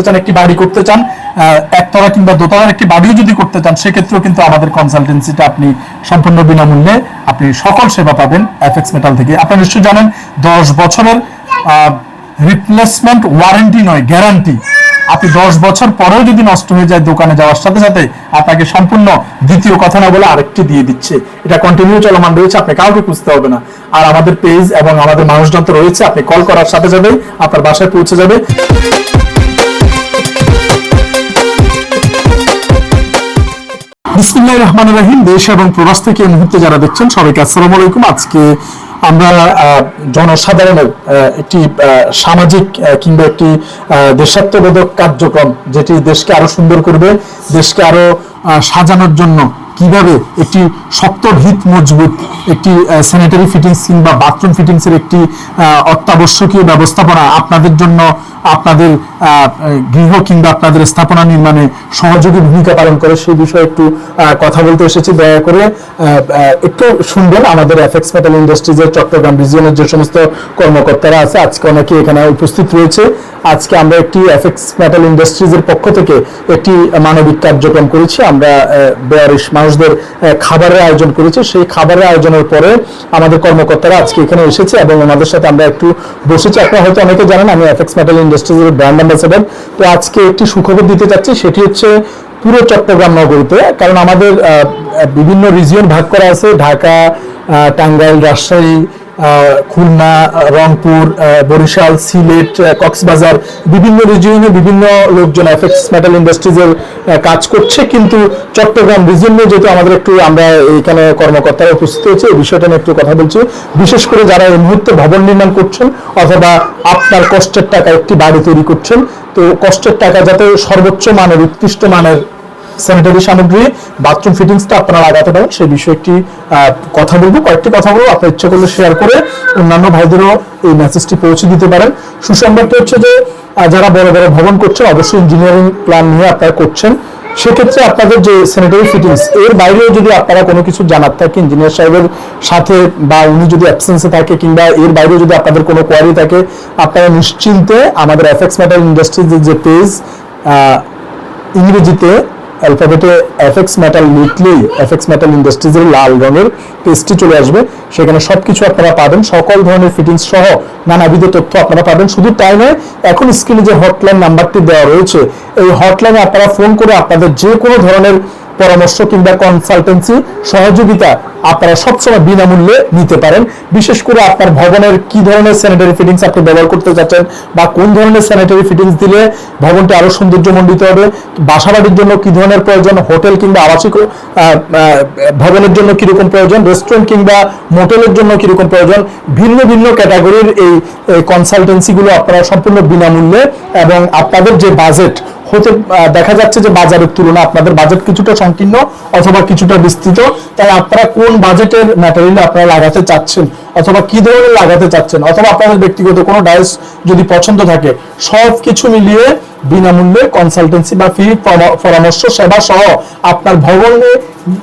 করতে চান, একটি বাড়ি করতে চান একতলা কিংবা দোতলার একটি বাড়িও যদি করতে চান, সেক্ষেত্রেও কিন্তু আমাদের কনসালটেন্সিটা আপনি সম্পূর্ণ বিনামূল্যে আপনি সকল সেবা পাবেন এফএক্স মেটাল থেকে। আপনারা নিশ্চয়ই জানেন, দশ বছরের রিপ্লেসমেন্ট ওয়ারেন্টি নয় গ্যারান্টি আপনি দশ বছর পরেও যদি নষ্ট হয়ে যায় দোকানে যাওয়ার সাথে সাথে, আপনাকে সম্পূর্ণ দ্বিতীয় কথা না বলে আরেকটি দিয়ে দিচ্ছে। এটা কন্টিনিউ চলমান রয়েছে, আপনি কাউকে খুঁজতে হবে না। আর আমাদের পেজ এবং আমাদের মানুষজন তো রয়েছে, আপনি কল করার সাথে সাথে আপনার বাসায় পৌঁছে যাবে। বিসমুল্লাহ রহমান রাহিম, দেশ এবং প্রবাস থেকে মুহূর্তে যারা দেখছেন সবাইকে আলাইকুম। আজকে আমরা জনসাধারণের একটি সামাজিক কিংবা একটি দেশাত্মবোধক কার্যক্রম, যেটি দেশকে আরও সুন্দর করবে, দেশকে আরও সাজানোর জন্য কীভাবে একটি শক্ত ভিত মজবুত, একটি স্যানিটারি ফিটিংস কিংবা বাথরুম ফিটিংস এর একটি অত্যাবশ্যকীয় ব্যবস্থাপনা আপনাদের জন্য আপনাদের গৃহ কিংবা আপনাদের স্থাপনা নির্মাণে সহযোগী ভূমিকা পালন করে, সেই বিষয়ে একটু কথা বলতে এসেছি। দয়া করে একটু শুনবেন আমাদের এফএক্স মেটাল ইন্ডাস্ট্রিজের চট্টগ্রাম রিজিয়নের যে সমস্ত কর্মকর্তারা আছে। আজকে অনেকে এখানে উপস্থিত রয়েছে। আজকে আমরা একটি এফএক্স মেটাল ইন্ডাস্ট্রিজের পক্ষ থেকে একটি মানবিক কার্যক্রম করেছি। আমরা বেয়ারিশ মানুষদের খাবারের আয়োজন করেছি। সেই খাবারের আয়োজনের পরে আমাদের কর্মকর্তারা আজকে এখানে এসেছে এবং ওনাদের সাথে আমরা একটু বসেছি। আপনারা হয়তো অনেকে জানেন, আমি এফএক্স মেটাল ইন্ডাস্ট্রিজের ব্র্যান্ড অ্যাম্বাসেডার তো আজকে একটি সুখবর দিতে চাচ্ছি সেটি হচ্ছে পুরো চট্টগ্রাম নগরীতে, কারণ আমাদের বিভিন্ন রিজিয়ন ভাগ করা আছে, ঢাকা টাঙ্গাইল, রাজশাহী খুলনা রংপুর বরিশাল, সিলেট কক্সবাজার, বিভিন্ন রিজিয়নে বিভিন্ন লোকজন এফএক্স মেটাল ইন্ডাস্ট্রিজের কাজ করছে। কিন্তু চট্টগ্রাম রিজিয়নে যেহেতু আমাদের একটু আমরা এখানে কর্মকর্তারা উপস্থিত হয়েছে, এই বিষয়টা নিয়ে একটু কথা বলছি। বিশেষ করে যারা এই মুহূর্তে ভবন নির্মাণ করছেন অথবা আপনার কষ্টের টাকা একটি বাড়ি তৈরি করছেন, তো কষ্টের টাকা যাতে সর্বোচ্চ মানের, উৎকৃষ্ট মানের স্যানিটারি সামগ্রী বাথরুম ফিটিংসটা আপনারা লাগাতে পারেন। সেই বিষয়ে একটি কথা বলব। কয়েকটি কথা বলব। আপনার ইচ্ছা করলে শেয়ার করে অন্যান্য ভাইদেরও এই মেসেজটি পৌঁছে দিতে পারেন। সুসংবাদটা হচ্ছে যে যারা বড় বড় ভবন করছেন অবশ্যই ইঞ্জিনিয়ারিং প্ল্যান নিয়ে আপনারা করছেন। সেক্ষেত্রে আপনাদের যে স্যানিটারি ফিটিংস এর বাইরেও যদি আপনারা কোনো কিছু জানার থাকে ইঞ্জিনিয়ার সাহেবের সাথে বা উনি যদি অ্যাবসেন্সে থাকে কিংবা এর বাইরেও যদি আপনাদের কোনো কোয়ারি থাকে, আপনারা নিশ্চিন্তে আমাদের এফএক্স মেটাল ইন্ডাস্ট্রিজের যে পেজ ইংরেজিতে অ্যালফাবেটে এফএক্স মেটাল লিখলেই এফএক্স মেটাল ইন্ডাস্ট্রিজের লাল রঙের পেজটি চলে আসবে। সেখানে সব কিছু আপনারা পাবেন। সকল ধরনের ফিটিংস সহ নানাবিধ তথ্য আপনারা পাবেন। শুধু তাই নয়, এখন স্ক্রিনে যে হটলাইন নাম্বারটি দেওয়া রয়েছে, এই হটলাইনে আপনারা ফোন করে আপনাদের যে কোনো ধরনের পরামর্শ কিংবা কনসালটেন্সি সহযোগিতা আপনারা সবসময় বিনামূল্যে নিতে পারেন। বিশেষ করে আপনার ভবনের কি ধরনের স্যানিটারি ফিটিংস আপনি ব্যবহার করতে চাচ্ছেন বা কোন ধরনের স্যানিটারি ফিটিংস দিলে ভবনটি আরও সৌন্দর্যমণ্ডিত হবে, বাসাবাড়ির জন্য কি ধরনের প্রয়োজন, হোটেল কিংবা আবাসিক ভবনের জন্য কীরকম প্রয়োজন রেস্টুরেন্ট কিংবা মোটেলের জন্য কীরকম প্রয়োজন, ভিন্ন ভিন্ন ক্যাটাগরির এই কনসালটেন্সিগুলো আপনারা সম্পূর্ণ বিনামূল্যে এবং আপনাদের যে বাজেট হতে দেখা যাচ্ছে যে বাজারের তুলনা আপনাদের বাজেট কিছুটা সংকীর্ণ অথবা কিছুটা বিস্তৃত। তাই আপনারা কোন বাজেটের ম্যাটেরিয়াল আপনারা লাগাতে চাচ্ছেন অথবা কি ধরনের লাগাতে চাচ্ছেন অথবা আপনাদের ব্যক্তিগত কোনো ডাইস যদি পছন্দ থাকে সব কিছু মিলিয়ে বিনামূল্যে কনসালটেন্সি বা ফ্রি পরামর্শ সেবা সহ আপনার ভবনে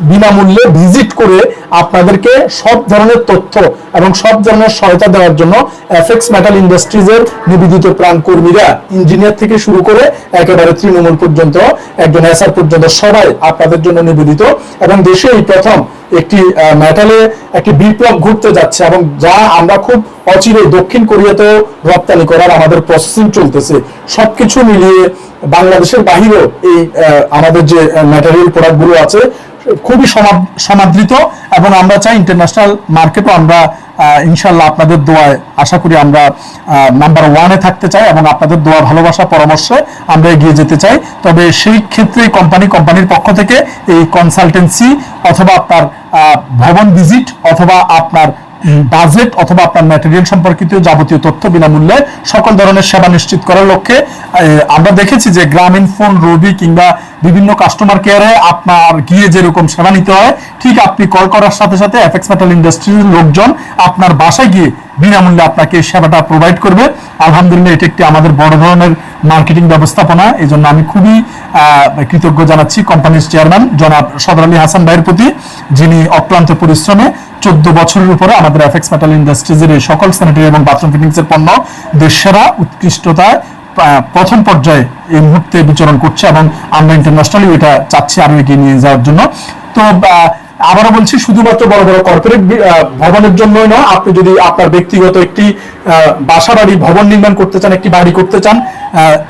বিনামূল্যে ভিজিট করে আপনাদেরকে সব ধরনের তথ্য এবং সব ধরনের সহায়তা দেওয়ার জন্য এফএক্স মেটাল ইন্ডাস্ট্রিজের নিবেদিত প্রাণ কর্মীরা ইঞ্জিনিয়ার থেকে শুরু করে একেবারে তৃণমূল পর্যন্ত, একজন এসআর পর্যন্ত সবাই আপনাদের জন্য নিবেদিত এবং দেশে এই প্রথম একটি মেটালে একটি বিপ্লব ঘুরতে যাচ্ছে এবং যা আমরা খুব অচিরে দক্ষিণ কোরিয়াতেও রপ্তানি করার আমাদের প্রসেসিং চলতেছে। সবকিছু মিলিয়ে বাংলাদেশের বাহিরেও এই আমাদের যে ম্যাটেরিয়াল প্রোডাক্টগুলো আছে খুবই সমাদ- সমাদৃত এবং আমরা চাই ইন্টারন্যাশনাল মার্কেটও আমরা ইনশাল্লাহ আপনাদের দোয়ায় আশা করি আমরা নাম্বার ওয়ানে থাকতে চাই এবং আপনাদের দোয়া, ভালোবাসা, পরামর্শে আমরা এগিয়ে যেতে চাই। তবে সেই ক্ষেত্রে কোম্পানি কোম্পানির পক্ষ থেকে এই কনসালটেন্সি অথবা আপনার ভবন ভিজিট অথবা আপনার বাজেট অথবা আপনার ম্যাটেরিয়াল সম্পর্কিত যাবতীয় তথ্য বিনামূল্যে সকল ধরনের সেবা নিশ্চিত করার লক্ষ্যে আমরা দেখেছি যে গ্রামীণ ফোন রবি কিংবা বিভিন্ন কাস্টমার কেয়ারে আপনার গিয়ে যেরকম সেবা নিতে হয়, ঠিক আপনি কল করার সাথে সাথে এফএক্স মেটাল ইন্ডাস্ট্রির লোকজন আপনার বাসায় গিয়ে বিনামূল্যে আপনাকে সেবাটা প্রোভাইড করবে। আলহামদুলিল্লাহ, এটি একটি আমাদের বড় ধরনের মার্কেটিং ব্যবস্থাপনা। এই জন্য আমি খুবই কৃতজ্ঞ জানাচ্ছি কোম্পানির চেয়ারম্যান জনাব সদর আলী হাসান ভাইয়ের প্রতি, যিনি অক্লান্ত পরিশ্রমে চোদ্দ বছরের উপরে আমাদের এফএক্স মেটাল ইন্ডাস্ট্রিজের এই সকল স্যানিটারি এবং বাথরুম ফিটিংস এর পণ্য দেশেরা উৎকৃষ্টতায় প্রথম পর্যায়ে এই মুহূর্তে বিচরণ করছে এবং আমরা ইন্টারন্যাশনালি এটা চাচ্ছি আরও এগিয়ে নিয়ে যাওয়ার জন্য। তো আবারও বলছি, শুধুমাত্র বড় বড় কর্পোরেট ভবনের জন্যই নয়, আপনি যদি আপনার ব্যক্তিগত একটি বাসা বাড়ি ভবন নির্মাণ করতে চান, একটি বাড়ি করতে চান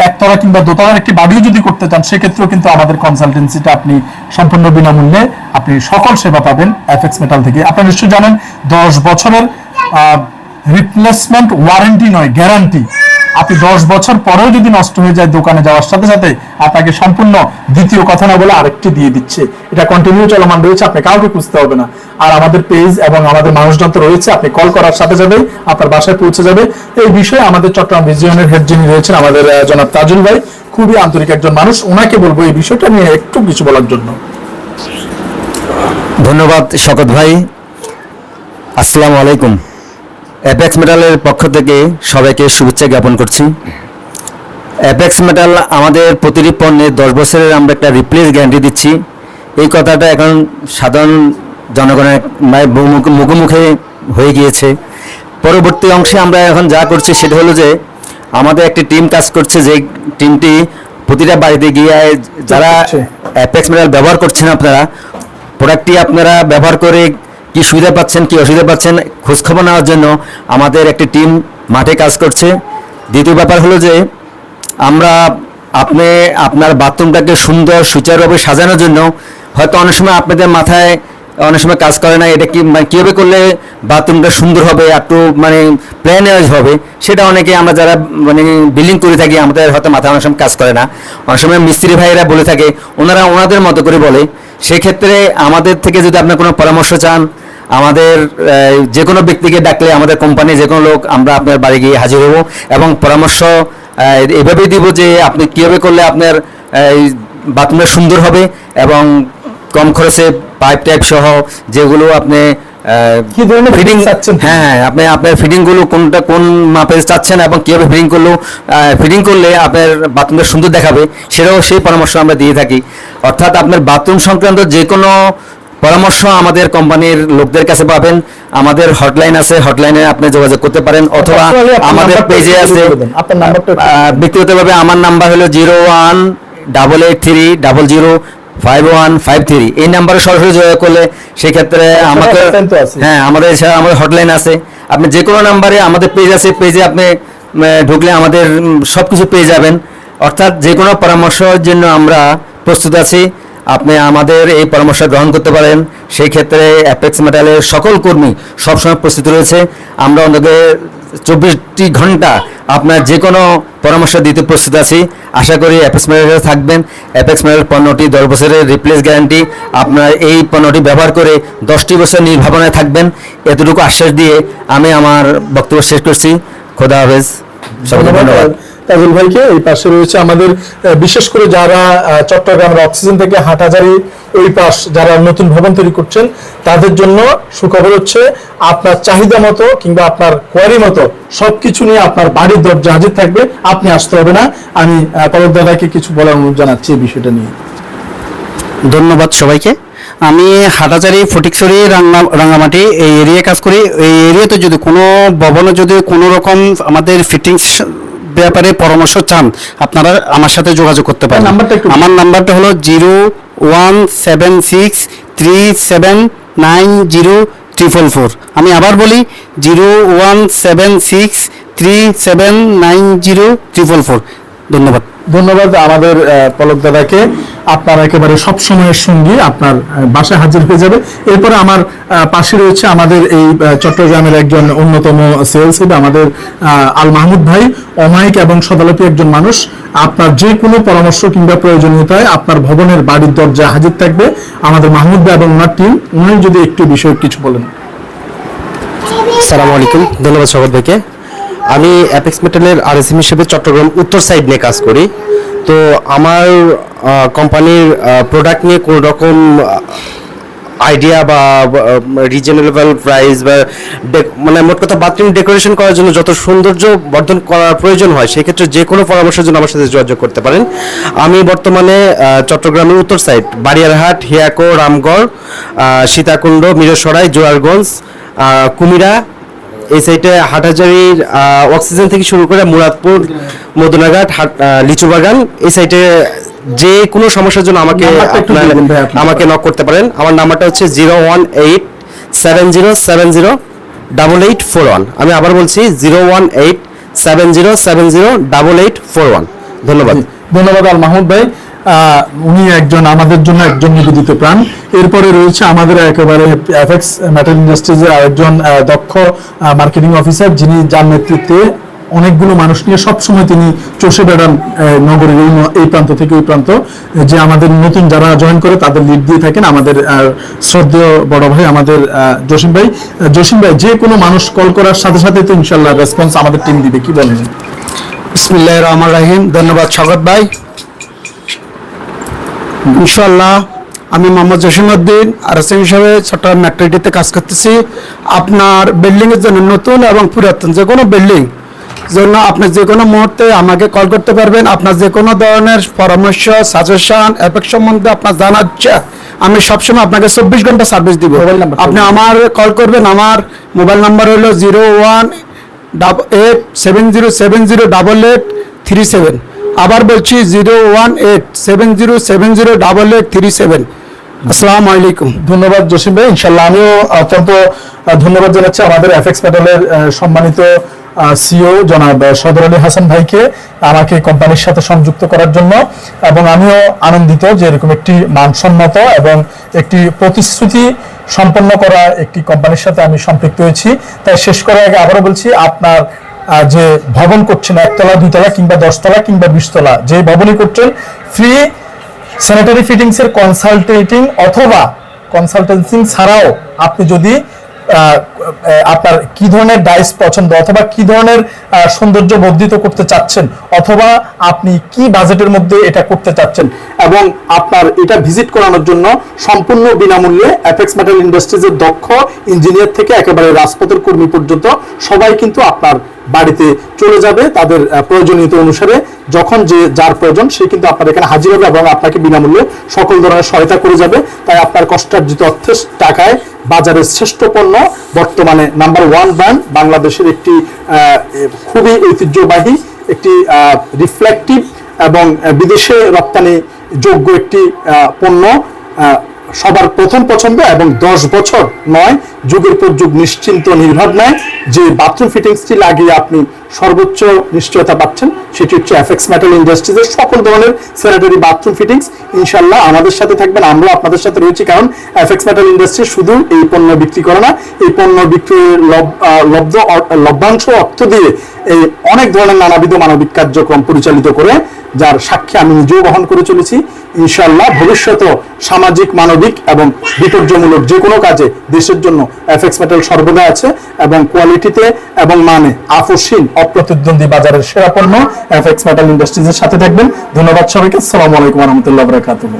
একতলা কিংবা দোতলার একটি বাড়িও যদি করতে চান, সেক্ষেত্রেও কিন্তু আমাদের কনসালটেন্সিটা আপনি সম্পূর্ণ বিনামূল্যে আপনি সকল সেবা পাবেন এফএক্স মেটাল থেকে। আপনারা নিশ্চয়ই জানেন, দশ বছরের রিপ্লেসমেন্ট ওয়ারেন্টি নয় গ্যারান্টি আপনি দশ বছর পরেও যদি নষ্ট হয়ে যায় দোকানে যাওয়ার সাথে সাথে আপনাকে সম্পূর্ণ দ্বিতীয় কথা না বলে আরেকটি দিয়ে দিচ্ছে। এটা কন্টিনিউ চলমান রয়েছে, আপনি কাউকে খুঁজতে হবে না। আর আমাদের পেজ এবং আমাদের মানুষজন তো রয়েছে, আপনি কল করার সাথে সাথে আপনার বাসায় পৌঁছে যাবে। এই বিষয়ে আমাদের চট্টগ্রাম রিজিয়নের হেড যিনি রয়েছেন, আমাদের জনাব তাজুল ভাই, খুবই আন্তরিক একজন মানুষ। ওনাকে বলব এই বিষয়টা নিয়ে একটু কিছু বলার জন্য। ধন্যবাদ শকত ভাই। আসসালামু আলাইকুম। অ্যাপেক্স মেটালের পক্ষ থেকে সবাইকে শুভেচ্ছা জ্ঞাপন করছি। অ্যাপেক্স মেটাল আমাদের প্রতিটি পণ্যে দশ বছরের আমরা একটা রিপ্লেস গ্যারান্টি দিচ্ছি। এই কথাটা এখন সাধারণ জনগণের মানে মুখ- মুখোমুখি হয়ে গিয়েছে। পরবর্তী অংশে আমরা এখন যা করছি সেটা হলো যে আমাদের একটি টিম কাজ করছে যে টিমটি প্রতিটা বাড়িতে গিয়ে যারা অ্যাপেক্স মেটাল ব্যবহার করছেন আপনারা প্রোডাক্টটি আপনারা ব্যবহার করে কি সুবিধা পাচ্ছেন, কি অসুবিধা পাচ্ছেন, খোঁজখবর নেওয়ার জন্য আমাদের একটি টিম মাঠে কাজ করছে। দ্বিতীয় ব্যাপার হলো যে, আমরা আপনি আপনার বাথরুমটাকে সুন্দর সুচারুভাবে সাজানোর জন্য হয়তো অনেক সময় আপনাদের মাথায় অনেক সময় কাজ করে না, এটা কি মানে কীভাবে করলে বাথরুমটা সুন্দর হবে, একটু মানে প্ল্যান হবে, সেটা অনেকে আমরা যারা মানে বিল্ডিং করে থাকি, আমাদের হয়তো মাথায় অনেক সময় কাজ করে না। অনেক সময় মিস্ত্রি ভাইয়েরা বলে থাকে, ওনারা ওনাদের মতো করে বলে। সেক্ষেত্রে আমাদের থেকে যদি আপনার কোনো পরামর্শ চান আমাদের যে কোনো ব্যক্তিকে ডাকলে আমাদের কোম্পানি যে কোনো লোক আমরা আপনার বাড়ি গিয়ে হাজির হব এবং পরামর্শ এভাবেই দিব যে আপনি কীভাবে করলে আপনার এই বাথরুমটা সুন্দর হবে এবং কম খরচে পাইপ টাইপ সহ যেগুলো আপনি কি ধরনের ফিটিং চাচ্ছেন? হ্যাঁ হ্যাঁ আপনি আপনার ফিটিংগুলো কোনটা কোন মাপে চাচ্ছেন এবং কীভাবে ফিটিং করল ফিটিং করলে আপনার বাথরুমটা সুন্দর দেখাবে সেটাও সেই পরামর্শ আমরা দিয়ে থাকি অর্থাৎ আপনার বাথরুম সংক্রান্ত যে কোনো পরামর্শ আমাদের কোম্পানির লোকদের কাছে পাবেন। আমাদের হটলাইন আছে হটলাইনে আপনি যোগাযোগ করতে পারেন অথবা Actually, আমাদের পেজে আছে। ব্যক্তিগতভাবে আমার নাম্বার হলো zero one double eight three double zero five one five three. এই নাম্বারে সরাসরি যোগাযোগ করলে সেক্ষেত্রে আমাকে hotline হ্যাঁ আমাদের এছাড়া আমাদের হটলাইন আছে। আপনি যে কোনো নাম্বারে আমাদের পেজ আছে পেজে আপনি ঢুকলে আমাদের সব কিছু পেয়ে যাবেন। অর্থাৎ যে কোনো পরামর্শের জন্য আমরা প্রস্তুত আছি। আপনি আমাদের এই পরামর্শ গ্রহণ করতে পারেন। সেই ক্ষেত্রে অ্যাপেক্স মেটালের সকল কর্মী সবসময় প্রস্তুত রয়েছে। আমরা ওনাকে চব্বিশটি ঘণ্টা আপনার যে কোনো পরামর্শ দিতে প্রস্তুত আছি। আশা করি অ্যাপেক্স মেটালে থাকবেন। অ্যাপেক্স মেটাল পণ্যটি দশ বছরের রিপ্লেস গ্যারান্টি আপনার এই পণ্যটি ব্যবহার করে দশটি বছর নির্ভাবনায় থাকবেন। এতটুকু আশ্বাস দিয়ে আমি আমার বক্তব্য শেষ করছি। খোদা হাফেজ। সবাইকে ধন্যবাদ। তাজুল ভাইকে এই পাশে রয়েছে আমাদের বিশেষ করে যারা চট্টগ্রামের অক্সিজেন থেকে হাটাজারি ওই পাশ যারা নতুন ভবন তৈরি করছেন, তাদের জন্য সুখবর হচ্ছে আপনার চাহিদা মতো কিংবা আপনার কোয়ারি মতো সবকিছু নিয়ে আপনার বাড়ির দরজা হাজির থাকবে। আপনি আসতে হবে না। আমি পলক দাদাকে কিছু বলার অনুরোধ জানাচ্ছি এই বিষয়টা নিয়ে। ধন্যবাদ সবাইকে। আমি হাটাচারি, ফটিকছড়ি, রাঙ্গা, রাঙ্গামাটি এই এরিয়ায় কাজ করি। এই এরিয়াতে যদি কোনো ভবনে যদি কোনো রকম আমাদের ফিটিংস ব্যাপারে পরামর্শ চান আপনারা আমার সাথে যোগাযোগ করতে পারেন। আমার নাম্বারটা হলো zero one seven six three seven nine zero triple four. আমি আবার বলি zero one seven six three seven nine zero triple four. ধন্যবাদ। ধন্যবাদ আমাদের পলক দাদাকে। আপনার একেবারে সব সময়ের সঙ্গী আপনার বাসায় হাজির হয়ে যাবে। এরপরে আমার আহ, পাশে রয়েছে আমাদের এই চট্টগ্রামের একজন অন্যতম সেলস হেড আমাদের আহ, আল মাহমুদ ভাই। অমায়িক এবং সদালপী একজন মানুষ। আপনার যে কোনো পরামর্শ কিংবা প্রয়োজনীয়তায় আপনার ভবনের বাড়ির দরজা হাজির থাকবে। আমাদের মাহমুদ ভাই এবং ওনার টিম উনি যদি একটু বিষয়ে কিছু বলেন। সালামু আলাইকুম। ধন্যবাদ শপথ ভাইকে। আমি অ্যাপেক্স মেটালের আরএসএম হিসেবে চট্টগ্রাম উত্তর সাইড নিয়ে কাজ করি। তো আমার কোম্পানির প্রোডাক্ট নিয়ে কোনো রকম আইডিয়া বা রিজনেবল প্রাইস বা মানে মোট কথা বাথরুম ডেকোরেশন করার জন্য যত সৌন্দর্য বর্ধন করার প্রয়োজন হয়, সেক্ষেত্রে যে কোনো পরামর্শের জন্য আমার সাথে যোগাযোগ করতে পারেন। আমি বর্তমানে চট্টগ্রামের উত্তর সাইড বাড়িয়ারহাট, হিয়াকো, রামগড় সীতাকুণ্ড, মিরসরাই, জোয়ারগঞ্জ কুমিরা এই সাইডে হাটাজারির আহ, অক্সিজেন থেকে শুরু করে মুরাদপুর মদনাঘাট লিচু বাগান এই সাইডে যে কোনো সমস্যার জন্য আমাকে আমাকে নক করতে পারেন। আমার নাম্বারটা হচ্ছে zero one eight seven zero seven zero double eight four one আমি আবার বলছি zero one eight seven zero seven zero double eight four one ধন্যবাদ। ধন্যবাদ আল মাহমুদ ভাই। উনি একজন আমাদের জন্য একজন নিবেদিত প্রাণ। এরপরে রয়েছে আমাদের একেবারে এফএক্স মেটাল ইন্ডাস্ট্রিজের আরেকজন আহ, দক্ষ মার্কেটিং অফিসার যিনি যার নেতৃত্বে অনেকগুলো মানুষ নিয়ে সবসময় তিনি চষে বেড়ান নগরের এই প্রান্ত থেকে ওই প্রান্ত যে আমাদের নতুন যারা জয়েন করে তাদের লিড দিয়ে থাকেন আমাদের শ্রদ্ধেয় বড় ভাই আমাদের জসিম ভাই। জসিম ভাই যে কোনো মানুষ কল করার সাথে সাথে তো ইনশাল্লাহ রেসপন্স আমাদের টিম দিবে কি বলেন? বিসমিল্লাহ রহমান রাহিম। ধন্যবাদ স্বাগত ভাই। ইনশাল্লাহ আমি মোহাম্মদ জসিমউদ্দিন আর এস হিসাবে চট্টগ্রাম মেট্রোটিতে কাজ করতেছি। আপনার বিল্ডিং এর জন্য নতুন এবং পুরাতন যে কোনো বিল্ডিং জন্য আপনি যে কোনো মুহূর্তে আমাকে কল করতে পারবেন। আপনার যে কোনো ধরনের পরামর্শ সাজেশন এফেক্ট সম্বন্ধে আপনার জানার আমি সবসময় আপনাকে চব্বিশ ঘণ্টা সার্ভিস দিব। আপনি আমার কল করবেন আমার মোবাইল নাম্বার হলো zero one double eight seven zero seven zero double eight three seven. আবার বলছি zero one eight seven zero seven zero double eight three seven. আসসালামু আলাইকুম। ধন্যবাদ জসিম ভাই ইনশাল্লাহ আমিও অত্যন্ত ধন্যবাদ জানাচ্ছি আমাদের এফএক্স আহ, সম্মানিত সিও জনাব সদর আলী হাসান ভাইকে আমাকে কোম্পানির সাথে সংযুক্ত করার জন্য। এবং আমিও আনন্দিত যে এরকম একটি মানসম্মত এবং একটি প্রতিশ্রুতি সম্পন্ন করা একটি কোম্পানির সাথে আমি সম্পৃক্ত হয়েছি। তাই শেষ করার আগে আবারও বলছি আপনার যে ভবন করছেন, একতলা, দুইতলা কিংবা দশতলা কিংবা বিশতলা যে ভবনই করছেন ফ্রি স্যানিটারি ফিটিংসের কনসালটেটিং অথবা কনসালটেন্সিং ছাড়াও আপনি যদি আপনার কি ধরনের ডাইস পছন্দ অথবা কি ধরনের সৌন্দর্য বর্ধিত করতে চাচ্ছেন অথবা আপনি কি বাজেটের মধ্যে এটা করতে চাচ্ছেন? এবং আপনার এটা ভিজিট করানোর জন্য সম্পূর্ণ বিনামূল্যে অ্যাপেক্স মেটাল ইন্ডাস্ট্রিজের দক্ষ ইঞ্জিনিয়ার থেকে একেবারে রাজপথের কর্মী পর্যন্ত সবাই কিন্তু আপনার বাড়িতে চলে যাবে তাদের প্রয়োজনীয়তা অনুসারে। যখন যে যার প্রয়োজন সে কিন্তু আপনার এখানে হাজির হবে এবং আপনাকে বিনামূল্যে সকল ধরনের সহায়তা করে যাবে। তাই আপনার কষ্টার্জিত অর্থের টাকায় বাজারের শ্রেষ্ঠ পণ্য বর্তমানে নাম্বার ওয়ান ব্র্যান্ড বাংলাদেশের একটি খুবই ঐতিহ্যবাহী একটি রিফ্লেকটিভ এবং বিদেশে রপ্তানি যোগ্য একটি পণ্য সবার প্রথম পছন্দ এবং দশ বছর নয়, যুগের পর যুগ নিশ্চিন্ত নির্ভর নয় যে বাথরুম ফিটিংসটি লাগিয়ে আপনি সর্বোচ্চ নিশ্চয়তা পাচ্ছেন, সেটি হচ্ছে এফএক্স মেটাল ইন্ডাস্ট্রিজের সকল ধরনের স্যানিটারি বাথরুম ফিটিংস ইনশাল্লাহ আমাদের সাথে থাকবেন আমরা আপনাদের সাথে রয়েছি, কারণ এফএক্স মেটাল ইন্ডাস্ট্রি শুধু এই পণ্য বিক্রি করে না, এই পণ্য বিক্রির লব্ধ লভ্যাংশ অর্থ দিয়ে এই অনেক ধরনের নানাবিধ মানবিক কার্যক্রম পরিচালিত করে, যার সাক্ষী আমি নিজেও বহন করে চলেছি। ইনশাল্লাহ ভবিষ্যতেও সামাজিক, মানবিক এবং বিপর্যয়মূলক যে কোনো কাজে দেশের জন্য এফএক্স মেটাল সর্বদা আছে এবং কোয়ালিটিতে এবং মানে আপসীন অপ্রতিদ্বন্দ্বী বাজারের সেরা পণ্য, এফএক্স মেটাল ইন্ডাস্ট্রিজের সাথে থাকবেন। ধন্যবাদ সবাইকে। আসসালামু আলাইকুম রহমতুল্লাহ বরাকাতুহ।